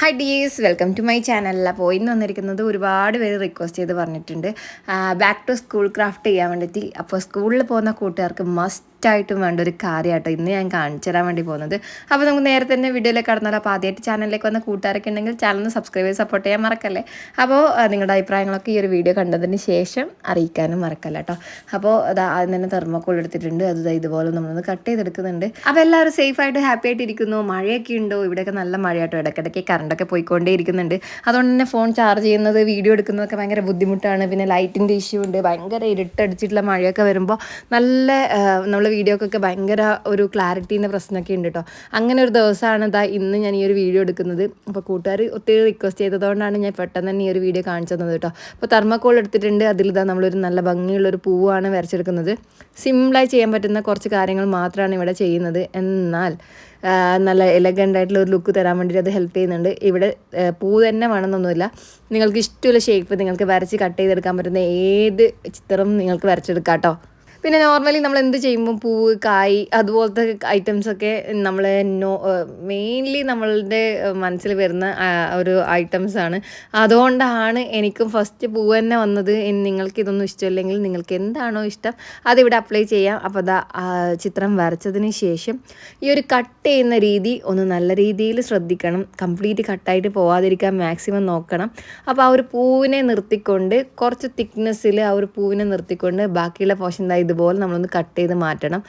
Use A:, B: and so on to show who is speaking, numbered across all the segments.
A: Hi dears welcome to my channel അപ്പോൾ ഇന്ന് വന്നിരിക്കുന്നത് ഒരുപാട് പേര് റിക്വസ്റ്റ് ചെയ്ത് പറഞ്ഞിട്ടുണ്ട്. ബാക്ക് ടു സ്കൂൾ ക്രാഫ്റ്റ് ചെയ്യാൻ വേണ്ടിയിട്ട്. അപ്പോൾ സ്കൂളിൽ പോകുന്ന കൂട്ടുകാർക്ക് മസ്റ്റായിട്ടും വേണ്ട ഒരു കാര്യമാട്ടോ ഇന്ന് ഞാൻ കാണിച്ചു തരാൻ വേണ്ടി പോകുന്നത്. അപ്പോൾ നമുക്ക് നേരത്തെ തന്നെ വീഡിയോയിലേക്ക് കടന്നാലോ അപ്പോൾ ആദ്യമായിട്ട് ചാനലിലേക്ക് വന്ന കൂട്ടുകാരൊക്കെ ഉണ്ടെങ്കിൽ ചാനൽ സബ്സ്ക്രൈബ് ചെയ്ത് സപ്പോർട്ട് ചെയ്യാൻ മറക്കല്ലേ? അപ്പോൾ നിങ്ങളുടെ അഭിപ്രായങ്ങളൊക്കെ ഈ ഒരു വീഡിയോ കണ്ടതിന് ശേഷം അറിയിക്കാനും മറക്കല്ല കേട്ടോ അപ്പോൾ അത് ആദ്യം തന്നെ തെർമോക്കോൾ എടുത്തിട്ടുണ്ട്. അത് ഇതുപോലെ നമ്മളൊന്ന് കട്ട് ചെയ്തെടുക്കുന്നുണ്ട്. അപ്പോൾ എല്ലാവരും സേഫായിട്ട് ഹാപ്പി ആയിട്ട് ഇരിക്കുന്നു. മഴയൊക്കെ ഉണ്ടോ? ഇവിടെയൊക്കെ നല്ല മഴയാട്ടോ ഇടയ്ക്കിടയ്ക്ക്. കറണ്ടൊക്കെ പോയിക്കൊണ്ടേ ഇരിക്കുന്നുണ്ട് അതുകൊണ്ട് തന്നെ ഫോൺ ചാർജ് ചെയ്യുന്നത് വീഡിയോ എടുക്കുന്നതൊക്കെ ഭയങ്കര ബുദ്ധിമുട്ടാണ്. പിന്നെ ലൈറ്റിന്റെ ഇഷ്യൂ ഉണ്ട്. ഭയങ്കര ഇരുട്ടടിച്ചിട്ടുള്ള മഴയൊക്കെ വരുമ്പോൾ നല്ല നമ്മൾ വീഡിയോക്കൊക്കെ ഭയങ്കര ഒരു ക്ലാരിറ്റീന്റെ പ്രശ്നമൊക്കെ ഉണ്ട് കേട്ടോ അങ്ങനെ ഒരു ദിവസമാണ് ഇതാ ഇന്ന് ഞാൻ ഈ ഒരു വീഡിയോ എടുക്കുന്നത്. അപ്പോൾ കൂട്ടുകാർ ഒത്തിരി റിക്വസ്റ്റ് ചെയ്തതുകൊണ്ടാണ് ഞാൻ പെട്ടെന്ന് തന്നെ ഈ ഒരു വീഡിയോ കാണിച്ചു തന്നത് കേട്ടോ അപ്പോൾ തെർമക്കോൾ എടുത്തിട്ടുണ്ട്. അതിൽ ഇതാ നമ്മളൊരു നല്ല ഭംഗിയുള്ളൊരു പൂവാണ് വരച്ചെടുക്കുന്നത്. സിമ്പിളായി ചെയ്യാൻ പറ്റുന്ന കുറച്ച് കാര്യങ്ങൾ മാത്രമാണ് ഇവിടെ ചെയ്യുന്നത്. എന്നാൽ നല്ല എലഗന്റ് ആയിട്ടുള്ള ഒരു ലുക്ക് തരാൻ വേണ്ടിയിട്ട് അത് ഹെൽപ്പ് ചെയ്യുന്നുണ്ട്. ഇവിടെ പൂ തന്നെ വേണമെന്നൊന്നുമില്ല. നിങ്ങൾക്ക് ഇഷ്ടമുള്ള ഷേപ്പ് നിങ്ങൾക്ക് വരച്ച് കട്ട് ചെയ്തെടുക്കാൻ പറ്റുന്ന ഏത് ചിത്രം നിങ്ങൾക്ക് വരച്ചെടുക്കാം കേട്ടോ പിന്നെ നോർമലി നമ്മൾ എന്ത് ചെയ്യുമ്പോൾ പൂവ് കായ് അതുപോലത്തെ ഐറ്റംസ് ഒക്കെ നമ്മൾ നോ മെയിൻലി നമ്മളുടെ മനസ്സിൽ വരുന്ന ഒരു ഐറ്റംസ് ആണ്. അതുകൊണ്ടാണ് എനിക്കും ഫസ്റ്റ് പൂവ് തന്നെ വന്നത്. നിങ്ങൾക്ക് ഇതൊന്നും ഇഷ്ടമില്ലെങ്കിൽ നിങ്ങൾക്ക് എന്താണോ ഇഷ്ടം അതിവിടെ അപ്ലൈ ചെയ്യാം. അപ്പോൾ അതാ ചിത്രം വരച്ചതിന് ശേഷം ഈ ഒരു കട്ട് ചെയ്യുന്ന രീതി ഒന്ന് നല്ല രീതിയിൽ ശ്രദ്ധിക്കണം. കംപ്ലീറ്റ് കട്ടായിട്ട് പോവാതിരിക്കാൻ മാക്സിമം നോക്കണം. അപ്പോൾ ആ ഒരു പൂവിനെ നിർത്തിക്കൊണ്ട് കുറച്ച് തിക്നെസ്സിൽ ആ ഒരു പൂവിനെ നിർത്തിക്കൊണ്ട് ബാക്കിയുള്ള പോഷൻ ഇതുപോലെ നമ്മളൊന്ന് കട്ട് ചെയ്ത് മാറ്റണം.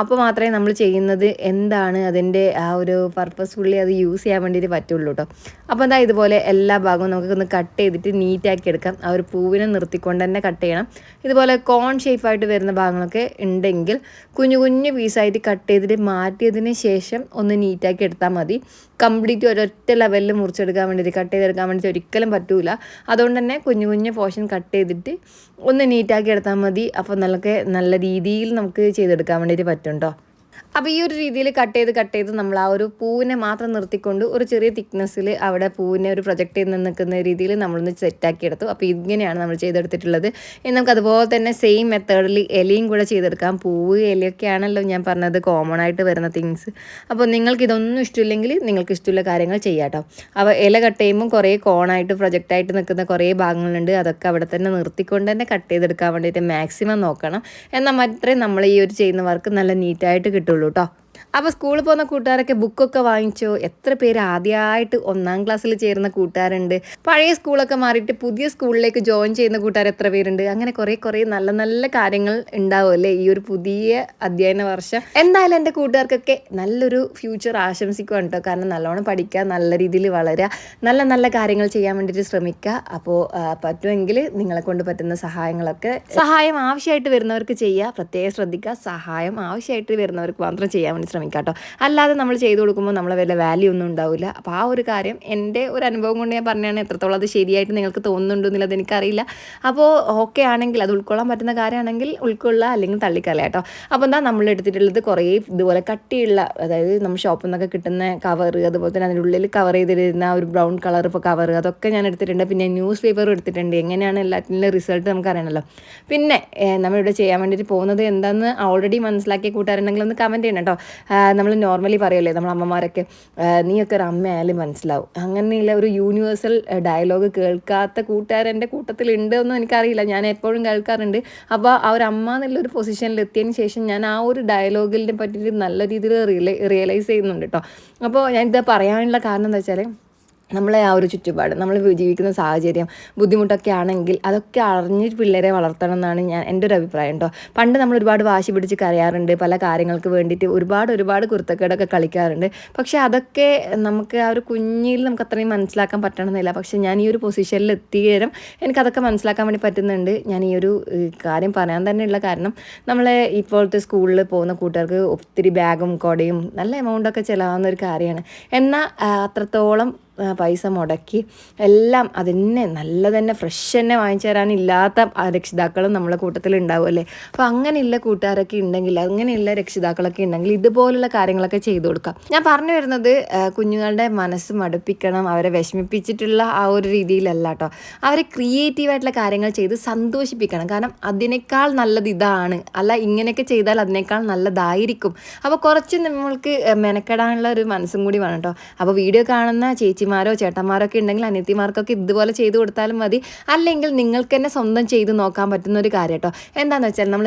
A: അപ്പോൾ മാത്രമേ നമ്മൾ ചെയ്യുന്നത് എന്താണ്? അതിന്റെ ആ ഒരു പർപ്പസ്ഫുള്ളി അത് യൂസ് ചെയ്യാൻ വേണ്ടിയിട്ട് പറ്റുള്ളൂ കേട്ടോ അപ്പോൾ എന്താ ഇതുപോലെ എല്ലാ ഭാഗവും നമുക്കൊന്ന് കട്ട് ചെയ്തിട്ട് നീറ്റാക്കി എടുക്കാം. ആ ഒരു പൂവിനെ നിർത്തിക്കൊണ്ട് തന്നെ കട്ട് ചെയ്യണം. ഇതുപോലെ കോൺ ഷേപ്പായിട്ട് വരുന്ന ഭാഗങ്ങളൊക്കെ ഉണ്ടെങ്കിൽ കുഞ്ഞു കുഞ്ഞു പീസായിട്ട് കട്ട് ചെയ്തിട്ട് മാറ്റിയതിന് ശേഷം ഒന്ന് നീറ്റാക്കി എടുത്താൽ മതി. കംപ്ലീറ്റ് ഒരൊറ്റ ലെവലിൽ മുറിച്ചെടുക്കാൻ വേണ്ടിയിട്ട് കട്ട് ചെയ്തെടുക്കാൻ വേണ്ടിയിട്ട് ഒരിക്കലും പറ്റൂല. അതുകൊണ്ട് തന്നെ കുഞ്ഞു കുഞ്ഞു പോർഷൻ കട്ട് ചെയ്തിട്ട് ഒന്ന് നീറ്റാക്കി എടുത്താൽ മതി. അപ്പോൾ നല്ല നല്ല രീതിയിൽ നമുക്ക് ചെയ്തെടുക്കാൻ വേണ്ടിയിട്ട് പറ്റും കേട്ടോ അപ്പോൾ ഈ ഒരു രീതിയിൽ കട്ട് ചെയ്ത് കട്ട് ചെയ്ത് നമ്മൾ ആ ഒരു പൂവിനെ മാത്രം നിർത്തിക്കൊണ്ട് ഒരു ചെറിയ തിക്നെസ്സിൽ അവിടെ പൂവിനെ ഒരു പ്രൊജക്റ്റ് ചെയ്ത് നിൽക്കുന്ന രീതിയിൽ നമ്മളൊന്ന് സെറ്റാക്കി എടുത്തു. അപ്പോൾ ഇങ്ങനെയാണ് നമ്മൾ ചെയ്തെടുത്തിട്ടുള്ളത്. ഇനി നമുക്ക് അതുപോലെ തന്നെ സെയിം മെത്തേഡിൽ എലിയും കൂടെ ചെയ്തെടുക്കാം. പൂവ് ഇലയൊക്കെ ആണല്ലോ ഞാൻ പറഞ്ഞത് കോമൺ ആയിട്ട് വരുന്ന തിങ്സ് അപ്പോൾ നിങ്ങൾക്ക് ഇതൊന്നും ഇഷ്ടമില്ലെങ്കിൽ നിങ്ങൾക്ക് ഇഷ്ടമുള്ള കാര്യങ്ങൾ ചെയ്യാട്ടോ. അപ്പോൾ ഇല കട്ട് ചെയ്യുമ്പോൾ കുറേ കോണായിട്ട് പ്രൊജക്റ്റായിട്ട് നിൽക്കുന്ന കുറേ ഭാഗങ്ങളുണ്ട്. അതൊക്കെ അവിടെ തന്നെ നിർത്തിക്കൊണ്ട് തന്നെ കട്ട് ചെയ്തെടുക്കാൻ വേണ്ടിയിട്ട് മാക്സിമം നോക്കണം. എന്നാൽ മാത്രമേ നമ്മൾ ഈ ഒരു ചെയ്യുന്ന വർക്ക് നല്ല നീറ്റായിട്ട് കിട്ടുള്ളൂ. കേട്ടോ അപ്പോൾ സ്കൂളിൽ പോകുന്ന കൂട്ടുകാരൊക്കെ ബുക്കൊക്കെ വാങ്ങിച്ചോ. എത്ര പേര് ആദ്യമായിട്ട് ഒന്നാം ക്ലാസ്സിൽ ചേരുന്ന കൂട്ടുകാരുണ്ട്. പഴയ സ്കൂളൊക്കെ മാറിയിട്ട് പുതിയ സ്കൂളിലേക്ക് ജോയിൻ ചെയ്യുന്ന കൂട്ടുകാർ എത്ര പേരുണ്ട്? അങ്ങനെ കുറേ കുറേ നല്ല നല്ല കാര്യങ്ങൾ ഉണ്ടാവും അല്ലേ? ഈ ഒരു പുതിയ അധ്യയന വർഷം. എന്തായാലും എന്റെ കൂട്ടുകാർക്കൊക്കെ നല്ലൊരു ഫ്യൂച്ചർ ആശംസിക്കുവാണ് കേട്ടോ. കാരണം നല്ലോണം പഠിക്കുക നല്ല രീതിയിൽ വളരുക നല്ല നല്ല കാര്യങ്ങൾ ചെയ്യാൻ വേണ്ടിയിട്ട് ശ്രമിക്കുക. അപ്പോൾ പറ്റുമെങ്കിൽ നിങ്ങളെ കൊണ്ട് പറ്റുന്ന സഹായങ്ങളൊക്കെ സഹായം ആവശ്യമായിട്ട് വരുന്നവർക്ക് ചെയ്യുക. പ്രത്യേകം ശ്രദ്ധിക്കുക. സഹായം ആവശ്യമായിട്ട് വരുന്നവർക്ക് മാത്രം ചെയ്യാൻ വേണ്ടി ശ്രമിക്കുക. കേട്ടോ അല്ലാതെ നമ്മൾ ചെയ്തു കൊടുക്കുമ്പോൾ നമ്മളെ വല്ല വാല്യൂ ഒന്നും ഉണ്ടാവില്ല. അപ്പോൾ ആ ഒരു കാര്യം എന്റെ ഒരു അനുഭവം കൊണ്ട് ഞാൻ പറഞ്ഞാണ്. എത്രത്തോളം അത് ശരിയായിട്ട് നിങ്ങൾക്ക് തോന്നുന്നുണ്ടോ എന്നുള്ളത് എനിക്കറിയില്ല. അപ്പോൾ ഓക്കെ ആണെങ്കിൽ അത് ഉൾക്കൊള്ളാൻ പറ്റുന്ന കാര്യമാണെങ്കിൽ ഉൾക്കൊള്ളുക അല്ലെങ്കിൽ തള്ളിക്കളയാം കേട്ടോ. അപ്പോൾ എന്താ നമ്മൾ എടുത്തിട്ടുള്ളത് കുറേ ഇതുപോലെ കട്ടിയുള്ള അതായത് നമ്മൾ ഷോപ്പിൽ നിന്നൊക്കെ കിട്ടുന്ന കവർ അതുപോലെ തന്നെ അതിന്റെ ഉള്ളിൽ കവർ ചെയ്തിരുന്ന ഒരു ബ്രൗൺ കളർ ഇപ്പോൾ കവർ അതൊക്കെ ഞാൻ എടുത്തിട്ടുണ്ട്. പിന്നെ ന്യൂസ് പേപ്പർ എടുത്തിട്ടുണ്ട്. എങ്ങനെയാണ് എല്ലാത്തിന്റെ റിസൾട്ട് നമുക്ക് അറിയണമല്ലോ. പിന്നെ നമ്മളിവിടെ ചെയ്യാൻ വേണ്ടിയിട്ട് പോകുന്നത് എന്താണെന്ന് ഓൾറെഡി മനസ്സിലാക്കിയ കൂട്ടുകാരുണ്ടെങ്കിൽ ഒന്ന് കമന്റ് ചെയ്യണം കേട്ടോ. നമ്മൾ നോർമലി പറയല്ലേ നമ്മൾ അമ്മമാരൊക്കെ നീയൊക്കെ ഒരു അമ്മയായാലും മനസ്സിലാവും. അങ്ങനെയുള്ള ഒരു യൂണിവേഴ്സൽ ഡയലോഗ് കേൾക്കാത്ത കൂട്ടുകാർ എന്റെ കൂട്ടത്തിലുണ്ട് ഒന്നും എനിക്കറിയില്ല. ഞാൻ എപ്പോഴും കേൾക്കാറുണ്ട്. അപ്പോൾ ആ ഒരു അമ്മ എന്നുള്ളൊരു പൊസിഷനിൽ എത്തിയതിന് ശേഷം ഞാൻ ആ ഒരു ഡയലോഗിനെ പറ്റിയിട്ട് നല്ല രീതിയിൽ റിയലൈസ് ചെയ്യുന്നുണ്ട് കേട്ടോ അപ്പോൾ ഞാനിത് പറയാനുള്ള കാരണം എന്താ വെച്ചാൽ നമ്മളെ ആ ഒരു ചുറ്റുപാട് നമ്മൾ ജീവിക്കുന്ന സാഹചര്യം ബുദ്ധിമുട്ടൊക്കെ ആണെങ്കിൽ അതൊക്കെ അറിഞ്ഞ് പിള്ളേരെ വളർത്തണം എന്നാണ് ഞാൻ എന്റെ ഒരു അഭിപ്രായം കേട്ടോ പണ്ട് നമ്മൾ ഒരുപാട് വാശി പിടിച്ച് കരയാറുണ്ട് പല കാര്യങ്ങൾക്ക് വേണ്ടിയിട്ട് ഒരുപാട് ഒരുപാട് കുരുത്തക്കേടൊക്കെ കളിക്കാറുണ്ട്. പക്ഷേ അതൊക്കെ നമുക്ക് ആ ഒരു കുഞ്ഞിൽ നമുക്ക് അത്രയും മനസ്സിലാക്കാൻ പറ്റണമെന്നില്ല. പക്ഷേ ഞാൻ ഈ ഒരു പൊസിഷനിൽ എത്തിയേരം എനിക്കതൊക്കെ മനസ്സിലാക്കാൻ വേണ്ടി പറ്റുന്നുണ്ട്. ഞാൻ ഈ ഒരു കാര്യം പറയാൻ തന്നെയുള്ള കാരണം നമ്മളെ ഇപ്പോഴത്തെ സ്കൂളിൽ പോകുന്ന കൂട്ടുകാർക്ക് ഒത്തിരി ബാഗും കൊടയും നല്ല എമൗണ്ടൊക്കെ ചിലവാകുന്ന ഒരു കാര്യമാണ്. എന്നാൽ അത്രത്തോളം പൈസ മുടക്കി എല്ലാം അതിനെ നല്ല തന്നെ ഫ്രഷ് തന്നെ വാങ്ങിച്ചു തരാനില്ലാത്ത രക്ഷിതാക്കളും നമ്മളെ കൂട്ടത്തിൽ ഉണ്ടാവുമല്ലേ അപ്പോൾ അങ്ങനെയുള്ള കൂട്ടുകാരൊക്കെ ഉണ്ടെങ്കിൽ അങ്ങനെയുള്ള രക്ഷിതാക്കളൊക്കെ ഉണ്ടെങ്കിൽ ഇതുപോലുള്ള കാര്യങ്ങളൊക്കെ ചെയ്തു കൊടുക്കാം. ഞാൻ പറഞ്ഞു വരുന്നത് കുഞ്ഞുങ്ങളുടെ മനസ്സ് മടുപ്പിക്കണം അവരെ വിഷമിപ്പിച്ചിട്ടുള്ള ആ ഒരു രീതിയിലല്ല കേട്ടോ അവരെ ക്രിയേറ്റീവായിട്ടുള്ള കാര്യങ്ങൾ ചെയ്ത് സന്തോഷിപ്പിക്കണം. കാരണം അതിനേക്കാൾ നല്ലത് ഇതാണ്. അല്ല ഇങ്ങനെയൊക്കെ ചെയ്താൽ അതിനേക്കാൾ നല്ലതായിരിക്കും. അപ്പോൾ കുറച്ച് നമ്മൾക്ക് മെനക്കെടാനുള്ള ഒരു മനസ്സും കൂടി വേണം കേട്ടോ അപ്പോൾ വീഡിയോ കാണുന്ന ചേച്ചി അനിയത്തിമാരോ ചേട്ടന്മാരൊക്കെ ഉണ്ടെങ്കിൽ അനിയത്തിമാർക്കൊക്കെ ഇതുപോലെ ചെയ്തു കൊടുത്താലും മതി. അല്ലെങ്കിൽ നിങ്ങൾക്ക് തന്നെ സ്വന്തം ചെയ്ത് നോക്കാൻ പറ്റുന്ന ഒരു കാര്യം കേട്ടോ എന്താണെന്ന് വെച്ചാൽ നമ്മൾ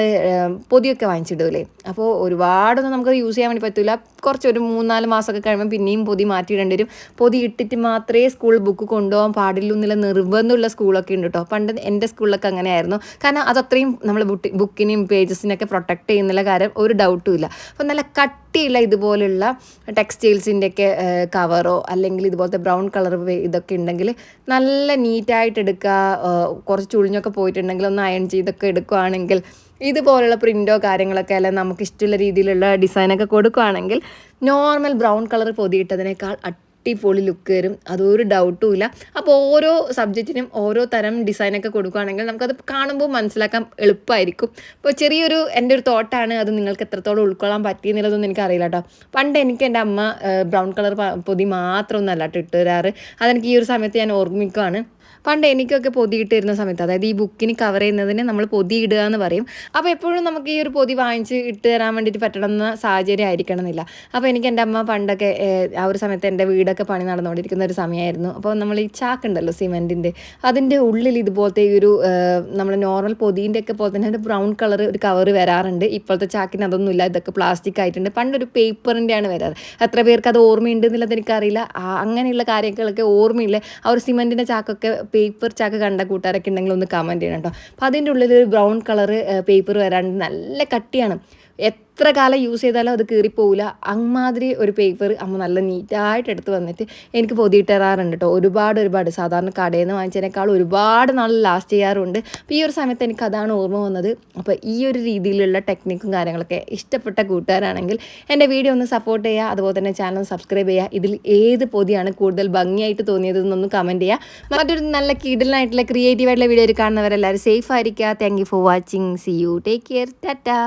A: പൊതിയൊക്കെ വാങ്ങിച്ചിടൂലേ? അപ്പോൾ ഒരുപാടൊന്നും നമുക്ക് യൂസ് ചെയ്യാൻ വേണ്ടി പറ്റില്ല കുറച്ച് ഒരു മൂന്നാൽ മാസമൊക്കെ കഴിയുമ്പോൾ പിന്നെയും പൊതി മാറ്റിയിടേണ്ടി വരും. പൊതി ഇട്ടിട്ട് മാത്രമേ സ്കൂൾ ബുക്ക് കൊണ്ടുപോകാൻ പാടില്ല എന്നുള്ള നിർബന്ധമുള്ള സ്കൂളൊക്കെ ഉണ്ട് കേട്ടോ പണ്ട് എന്റെ സ്കൂളിലൊക്കെ അങ്ങനെയായിരുന്നു. കാരണം അതത്രയും നമ്മൾ ബുക്കിനെയും പേജസിനെയൊക്കെ പ്രൊട്ടക്ട് ചെയ്യുന്നുള്ള കാര്യം ഒരു ഡൗട്ടും ഇല്ല. അപ്പോൾ നല്ല കട്ടിയുള്ള ഇതുപോലുള്ള ടെക്സ്റ്റൈൽസിന്റെയൊക്കെ കവറോ അല്ലെങ്കിൽ ഇതുപോലത്തെ കളർ ഇതൊക്കെ ഉണ്ടെങ്കിൽ നല്ല നീറ്റായിട്ട് എടുക്കുക കുറച്ച് ചുളിഞ്ഞൊക്കെ പോയിട്ടുണ്ടെങ്കിൽ ഒന്ന് അയൺ ചെയ്തൊക്കെ എടുക്കുകയാണെങ്കിൽ ഇതുപോലുള്ള പ്രിന്റോ കാര്യങ്ങളൊക്കെ അല്ല നമുക്ക് ഇഷ്ടമുള്ള രീതിയിലുള്ള ഡിസൈനൊക്കെ കൊടുക്കുകയാണെങ്കിൽ നോർമൽ ബ്രൗൺ കളർ പൊതിയിട്ടതിനേക്കാൾ അടിപൊളി ലുക്ക് വരും. അതൊരു ഡൗട്ടും ഇല്ല. അപ്പോൾ ഓരോ സബ്ജക്റ്റിനും ഓരോ തരം ഡിസൈനൊക്കെ കൊടുക്കുകയാണെങ്കിൽ നമുക്കത് കാണുമ്പോൾ മനസ്സിലാക്കാൻ എളുപ്പമായിരിക്കും. ഇപ്പോൾ ചെറിയൊരു എന്റെ ഒരു തോട്ടാണ് അത് നിങ്ങൾക്ക് എത്രത്തോളം ഉൾക്കൊള്ളാൻ പറ്റിയെന്നുള്ളതൊന്നും എനിക്കറിയില്ല കേട്ടോ. പണ്ട് എനിക്ക് എന്റെ അമ്മ ബ്രൗൺ കളർ പൊതി മാത്രമൊന്നല്ല കേട്ടോ ഇട്ട് തരാറ് അതെനിക്ക് ഈ ഒരു സമയത്ത് ഞാൻ ഓർമ്മിക്കുകയാണ് പണ്ട് എനിക്കൊക്കെ പൊതിയിട്ടിരുന്ന സമയത്ത് അതായത് ഈ ബുക്കിന് കവർ ചെയ്യുന്നതിന് നമ്മൾ പൊതി ഇടുക എന്ന് പറയും. അപ്പോൾ എപ്പോഴും നമുക്ക് ഈ ഒരു പൊതി വാങ്ങിച്ച് ഇട്ട് തരാൻ വേണ്ടിയിട്ട് പറ്റണമെന്ന സാഹചര്യം ആയിരിക്കണം എന്നില്ല അപ്പോൾ എനിക്ക് എന്റെ അമ്മ പണ്ടൊക്കെ ആ ഒരു സമയത്ത് എന്റെ വീടൊക്കെ പണി നടന്നുകൊണ്ടിരിക്കുന്ന ഒരു സമയമായിരുന്നു. അപ്പോൾ നമ്മൾ ഈ ചാക്കുണ്ടല്ലോ സിമെന്റിന്റെ അതിന്റെ ഉള്ളിൽ ഇതുപോലത്തെ ഈ ഒരു നമ്മൾ നോർമൽ പൊതിന്റെ ഒക്കെ പോലെ തന്നെ ഒരു ബ്രൗൺ കളർ ഒരു കവർ വരാറുണ്ട്. ഇപ്പോഴത്തെ ചാക്കിന് അതൊന്നുമില്ല ഇതൊക്കെ പ്ലാസ്റ്റിക് ആയിട്ടുണ്ട്. പണ്ടൊരു പേപ്പറിന്റെയാണ് വരാറ്. എത്ര പേർക്ക് അത് ഓർമ്മയുണ്ട് എന്നുള്ളത് എനിക്കറിയില്ല. അങ്ങനെയുള്ള കാര്യങ്ങളൊക്കെ ഓർമ്മയില്ല? ആ ഒരു സിമെന്റിന്റെ ചാക്കൊക്കെ പേപ്പർ ചാക്ക് കണ്ട കൂട്ടുകാരൊക്കെ ഉണ്ടെങ്കിൽ ഒന്ന് കമന്റ് ചെയ്യണം കേട്ടോ. അപ്പോൾ അതിന്റെ ഉള്ളിൽ ഒരു ബ്രൗൺ കളർ പേപ്പർ വരാണ്ട് നല്ല കട്ടിയാണ്. എത്ര കാലം യൂസ് ചെയ്താലും അത് കീറിപ്പോവില്ല അമ്മാതിരി ഒരു പേപ്പർ അമ്മ നല്ല നീറ്റായിട്ട് എടുത്ത് വന്നിട്ട് എനിക്ക് പൊതിയിട്ട് തരാറുണ്ട് കേട്ടോ ഒരുപാട് ഒരുപാട്. സാധാരണ കടയിൽ നിന്ന് വാങ്ങിച്ചതിനേക്കാൾ ഒരുപാട് നാൾ ലാസ്റ്റ് ചെയ്യാറുണ്ട്. അപ്പോൾ ഈ ഒരു സമയത്ത് എനിക്ക് അതാണ് ഓർമ്മ വന്നത്. അപ്പോൾ ഈ ഒരു രീതിയിലുള്ള ടെക്നിക്കും കാര്യങ്ങളൊക്കെ ഇഷ്ടപ്പെട്ട കൂട്ടുകാരാണെങ്കിൽ എന്റെ വീഡിയോ ഒന്ന് സപ്പോർട്ട് ചെയ്യുക അതുപോലെ തന്നെ ചാനൽ സബ്സ്ക്രൈബ് ചെയ്യുക ഇതിൽ ഏത് പൊതിയാണ് കൂടുതൽ ഭംഗിയായിട്ട് തോന്നിയത് എന്നൊന്ന് കമന്റ് ചെയ്യുക മറ്റൊരു നല്ല കിടലായിട്ടുള്ള ക്രിയേറ്റീവ് ആയിട്ടുള്ള വീഡിയോ കാണുന്നവരെല്ലാവരും സേഫ് ആയിരിക്കുക thank you for watching see you take care tata